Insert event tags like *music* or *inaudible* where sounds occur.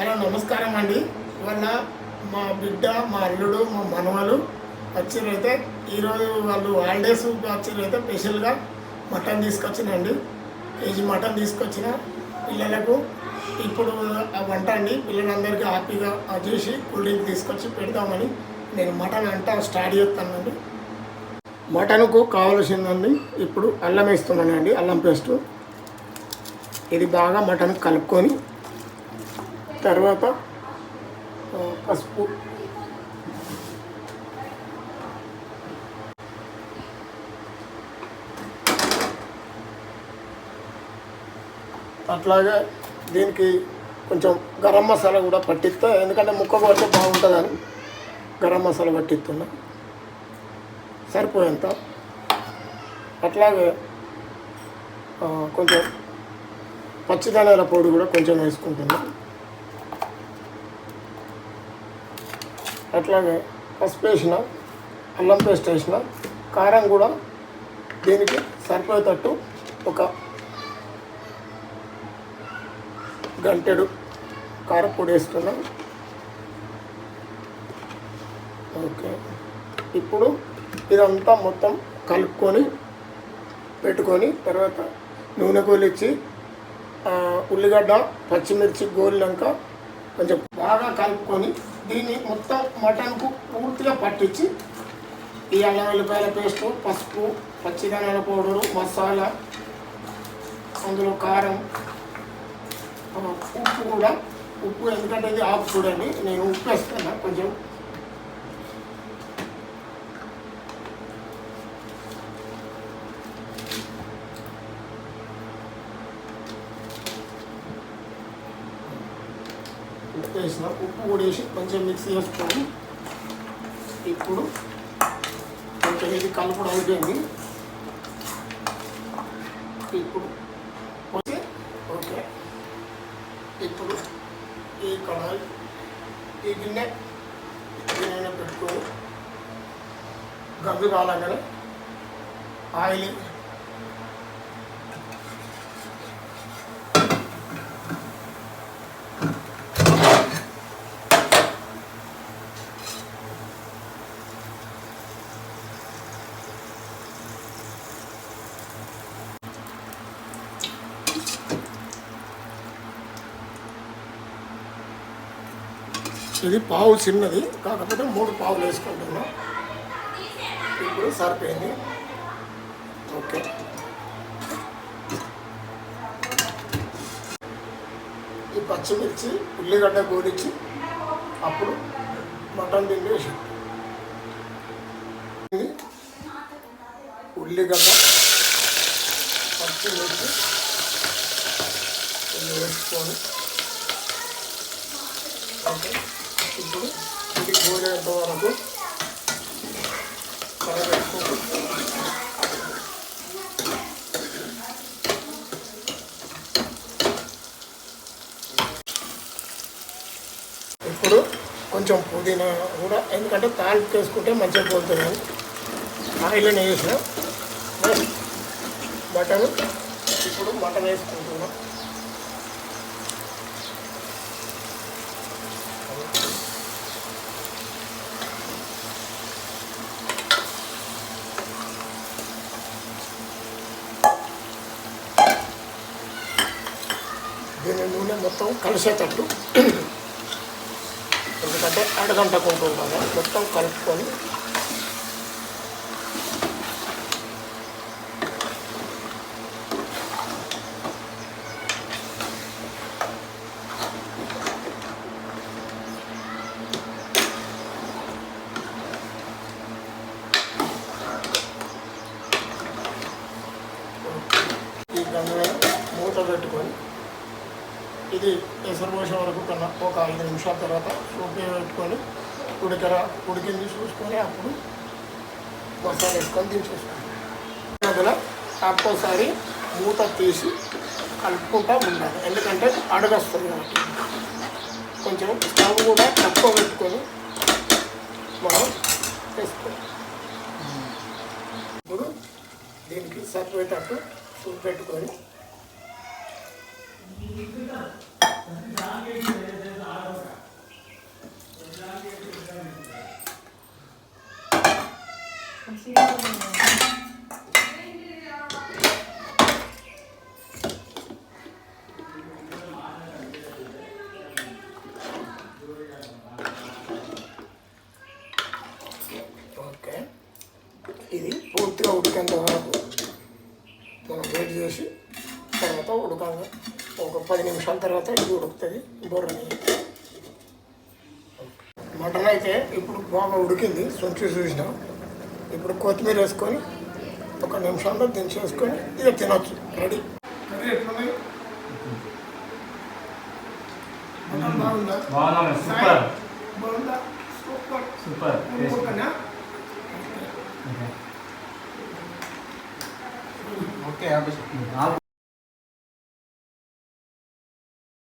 Hello నమస్కారం అండి. ఇవాళ మా బిడ్డ మా అల్లుడు మా మనవలు వచ్చిరైతే ఈరోజు వాళ్ళు హాలిడేస్ వచ్చిరైతే స్పెషల్గా మటన్ తీసుకొచ్చినండి. కేజీ మటన్ తీసుకొచ్చిన పిల్లలకు. ఇప్పుడు ఆ వంట అండి పిల్లలందరికీ హ్యాపీగా చేసి కూల్ డ్రింక్ తీసుకొచ్చి పెడతామని నేను మటన్ అంట స్టార్ట్ చేస్తానండి. మటన్కు కావలసిందండి ఇప్పుడు అల్లం వేస్తున్నానండి అల్లం పేస్టు. ఇది బాగా మటన్ కలుపుకొని తర్వాత పసుపు. అట్లాగే దీనికి కొంచెం గరం మసాలా కూడా పట్టిస్తా. ఎందుకంటే ముక్క కొడితే బాగుంటుందని గరం మసాలా పట్టిస్తున్నా. సరిపోయేంత. అట్లాగే కొంచెం పచ్చిధనియాల పొడి కూడా కొంచెం వేసుకుంటున్నాను అట్లాగే పసుపు వేసిన అల్లం పేస్ట్ వేసిన కారం కూడా దీనికి సరిపోయేటట్టు ఒక గంటెడు కారపొడి వేస్తున్నాం. ఓకే. ఇప్పుడు ఇదంతా మొత్తం కలుపుకొని పెట్టుకొని తర్వాత నూనె గోలిచ్చి ఉల్లిగడ్డ పచ్చిమిర్చి గోలినాక కొంచెం బాగా కలుపుకొని దీన్ని మొత్తం మటన్కు పూర్తిగా పట్టించి ఈ అల్లం వెల్లిపాయల పేస్టు పసుపు పచ్చిదనాల పౌడరు మసాలా అందులో కారం ఉప్పు కూడా. ఉప్పు ఎందుకంటే ఇది ఆకు చూడండి నేను ఉప్పు వేస్తున్నాను కొంచెం ఉప్పు వేసిన ఉప్పు కూడా వేసి కొంచెం మిక్స్ చేసుకొని ఇప్పుడు కొంచెం ఇది కలుపుడు అయిపోయింది ఇప్పుడు ఓకే ఓకే. ఇప్పుడు ఈ కడాయి ఈ గిన్నె గిన్నె పెట్టుకొని గంగు కాలంగానే ఆయిల్ ఇది పావు చిన్నది కాకపోతే మూడు పావులు వేసుకుంటున్నాం. ఇప్పుడు సరిపోయింది. ఓకే. ఈ పచ్చిమిర్చి ఉల్లిగడ్డ గోడించి అప్పుడు మటన్ దిండి వేసి ఉల్లిగడ్డ పచ్చిమిర్చి ఇది వేసుకొని ఓకే. ఇప్పుడు ఇది గోరేంత వరకు కలబెట్టుకుంటూ ఇప్పుడు కొంచెం పుదీనా కూడా ఎందుకంటే తాలింపు వేసుకుంటే మంచిగా పోతుంది అని ఆయిల్ని వేసిన. మటన్ ఇప్పుడు మటన్ వేసుకుంటున్నాం. దీని నూనె మొత్తం కలిసేటట్టు *clears throat* ఎందుకంటే అడగంటకుంటుంది మొత్తం కలుపుకొని ఈ గంగ మూత పెట్టుకొని ఇది ఎసరు వరకు కన్నా ఒక ఐదు నిమిషాల తర్వాత సూపే పెట్టుకొని ఉడికర ఉడికింది చూసుకొని అప్పుడు మసాలా వేసుకొని దించేసుకోండి. అందులో ఒక్కోసారి మూత తీసి కలుపుకుంటా ఉండాలి. ఎందుకంటే అడగొస్తుంది కాబట్టి. కొంచెం స్టవ్ కూడా తక్కువ పెట్టుకొని మనం వేసుకోవాలి. ఇప్పుడు దీనికి సరిపోయేటట్టు సూప్ పెట్టుకొని ఓకే. ఇది పూర్తిగా ఉడికేంత వరకు మనం వేడి చేసి తర్వాత ఉడకాలి. ఒక పది నిమిషాల తర్వాత ఇది ఉడుకుతుంది. బొర్రని మటన్ అయితే ఇప్పుడు బాగా ఉడికింది. సొంచి చూసినాం. ఇప్పుడు కొత్తిమీర వేసుకొని ఒక నిమిషంలో దించేసుకొని ఇక తినొచ్చు. రెడీ కర్రీ ఎట్లున్నాయి మటన్ బాగుందా? బాగున్నా సూపర్. బాగుందా? Super super. టేస్ట్ ఓకేనా ఓకే